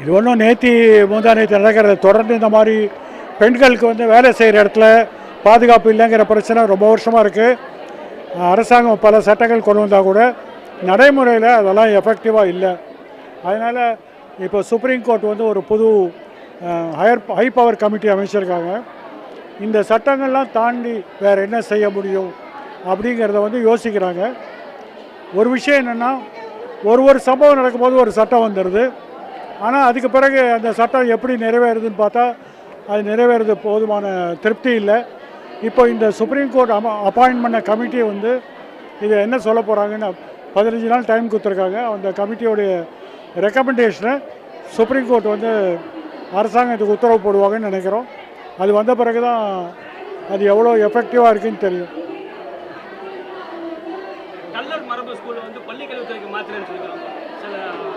இது ஒன்றும் நேத்தி முந்தா நேற்று நடக்கிறது. தொடர்ந்து இந்த மாதிரி பெண்களுக்கு வந்து வேலை செய்கிற இடத்துல பாதுகாப்பு இல்லைங்கிற பிரச்சனை ரொம்ப வருஷமாக இருக்குது அரசாங்கம் பல சட்டங்கள் கொண்டு வந்தால் கூட நடைமுறையில் அதெல்லாம் எஃபெக்டிவாக இல்லை. அதனால் இப்போ சுப்ரீம் கோர்ட் வந்து ஒரு புது ஹையர் ஹை பவர் கமிட்டி அமைச்சிருக்காங்க. இந்த சட்டங்கள்லாம் தாண்டி வேறு என்ன செய்ய முடியும் அப்படிங்கிறத வந்து யோசிக்கிறாங்க. ஒரு விஷயம் என்னென்னா ஒரு ஒரு சம்பவம் நடக்கும்போது ஒரு சட்டம் வந்துடுது ஆனால் அதுக்கு பிறகு அந்த சட்டம் எப்படி நிறைவேறுதுன்னு பார்த்தா அது நிறைவேறது போதுமான திருப்தி இல்லை. இப்போ இந்த சுப்ரீம் கோர்ட் அம அப்பாயின்ட் பண்ண கமிட்டி வந்து இது என்ன சொல்ல போகிறாங்கன்னு பதினஞ்சு நாள் டைம் கொடுத்துருக்காங்க. அந்த கமிட்டியோடைய ரெக்கமெண்டேஷனை சுப்ரீம் கோர்ட் வந்து அரசாங்கத்துக்கு உத்தரவு போடுவாங்கன்னு நினைக்கிறோம். அது வந்த பிறகு தான் அது எவ்வளோ எஃபெக்டிவாக இருக்குதுன்னு தெரியும். கல்லர் மரபு ஸ்கூல் வந்து மாத்திரன்னு சொல்லிக்கிறாங்க.